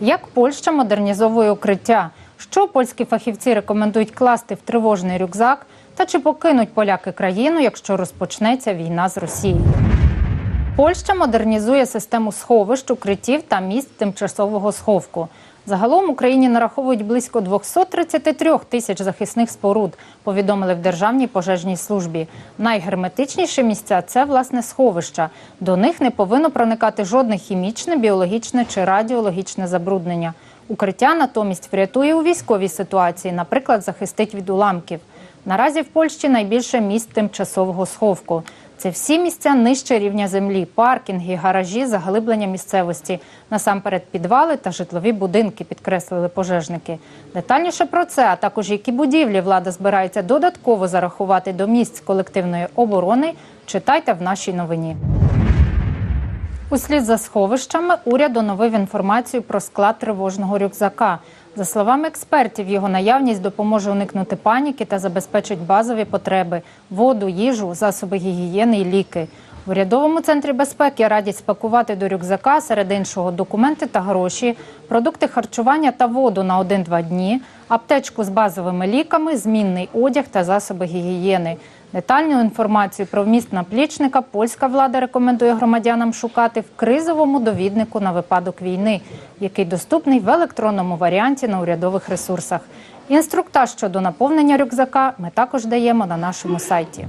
Як Польща модернізовує укриття? Що польські фахівці рекомендують класти в тривожний рюкзак? Та чи покинуть поляки країну, якщо розпочнеться війна з Росією? Польща модернізує систему сховищ, укриттів та місць тимчасового сховку. Загалом Україні нараховують близько 233 тисяч захисних споруд, повідомили в Державній пожежній службі. Найгерметичніші місця це власне сховища. До них не повинно проникати жодне хімічне, біологічне чи радіологічне забруднення. Укриття натомість врятує у військовій ситуації, наприклад, захистить від уламків. Наразі в Польщі найбільше місць тимчасового сховку. Це всі місця нижче рівня землі, паркінги, гаражі, заглиблення місцевості, насамперед підвали та житлові будинки, підкреслили пожежники. Детальніше про це, а також які будівлі влада збирається додатково зарахувати до місць колективної оборони, читайте в нашій новині. Услід за сховищами уряд оновив інформацію про склад тривожного рюкзака. За словами експертів, його наявність допоможе уникнути паніки та забезпечить базові потреби воду, їжу, засоби гігієни і ліки. В урядовому центрі безпеки радять спакувати до рюкзака серед іншого документи та гроші, продукти харчування та воду на 1-2 дні, аптечку з базовими ліками, змінний одяг та засоби гігієни. Детальну інформацію про вміст наплічника польська влада рекомендує громадянам шукати в кризовому довіднику на випадок війни, який доступний в електронному варіанті на урядових ресурсах. Інструктаж щодо наповнення рюкзака ми також даємо на нашому сайті.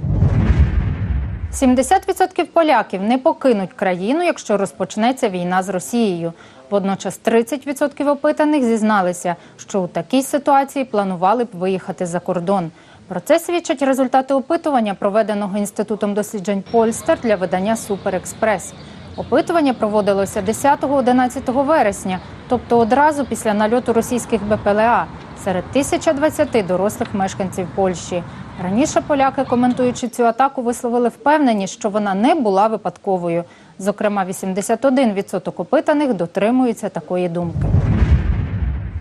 70% поляків не покинуть країну, якщо розпочнеться війна з Росією. Водночас 30% опитаних зізналися, що у такій ситуації планували б виїхати за кордон. Про це свідчать результати опитування, проведеного інститутом досліджень Польстер для видання Суперекспрес. Опитування проводилося 10-11 вересня, тобто одразу після нальоту російських БПЛА серед 1020 дорослих мешканців Польщі. Раніше поляки, коментуючи цю атаку, висловили впевненість, що вона не була випадковою. Зокрема, 81% опитаних дотримуються такої думки.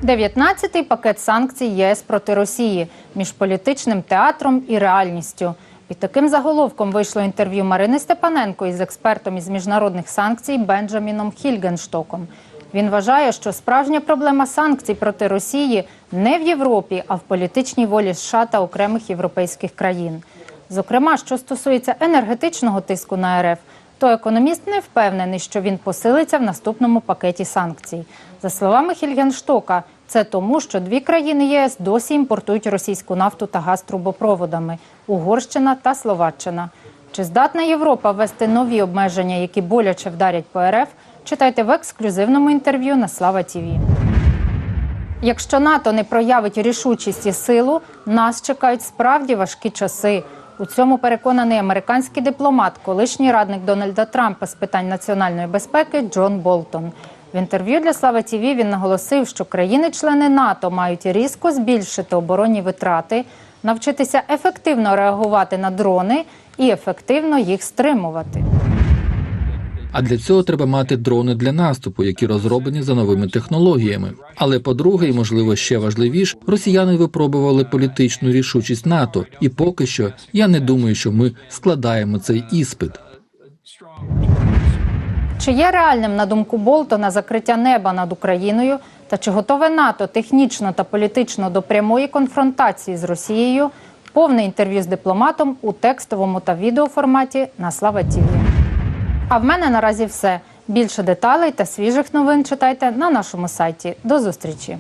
19-й пакет санкцій ЄС проти Росії між політичним театром і реальністю. Під таким заголовком вийшло інтерв'ю Марини Степаненко із експертом із міжнародних санкцій Бенджаміном Хільгенштоком. Він вважає, що справжня проблема санкцій проти Росії не в Європі, а в політичній волі США та окремих європейських країн. Зокрема, що стосується енергетичного тиску на РФ, то економіст не впевнений, що він посилиться в наступному пакеті санкцій. За словами Хільгенштока, це тому, що дві країни ЄС досі імпортують російську нафту та газ трубопроводами Угорщина та Словаччина. Чи здатна Європа ввести нові обмеження, які боляче вдарять по РФ? Читайте в ексклюзивному інтерв'ю на Слава Тіві. Якщо НАТО не проявить рішучість і силу, нас чекають справді важкі часи. У цьому переконаний американський дипломат, колишній радник Дональда Трампа з питань національної безпеки Джон Болтон. В інтерв'ю для Слава Тіві він наголосив, що країни-члени НАТО мають різко збільшити оборонні витрати, навчитися ефективно реагувати на дрони і ефективно їх стримувати. А для цього треба мати дрони для наступу, які розроблені за новими технологіями. Але по-друге, і можливо ще важливіше, росіяни випробували політичну рішучість НАТО, і поки що я не думаю, що ми складаємо цей іспит. Чи є реальним, на думку Болтона, закриття неба над Україною? Та чи готове НАТО технічно та політично до прямої конфронтації з Росією? Повне інтерв'ю з дипломатом у текстовому та відеоформаті на Слава Тіві. А в мене наразі все. Більше деталей та свіжих новин читайте на нашому сайті. До зустрічі.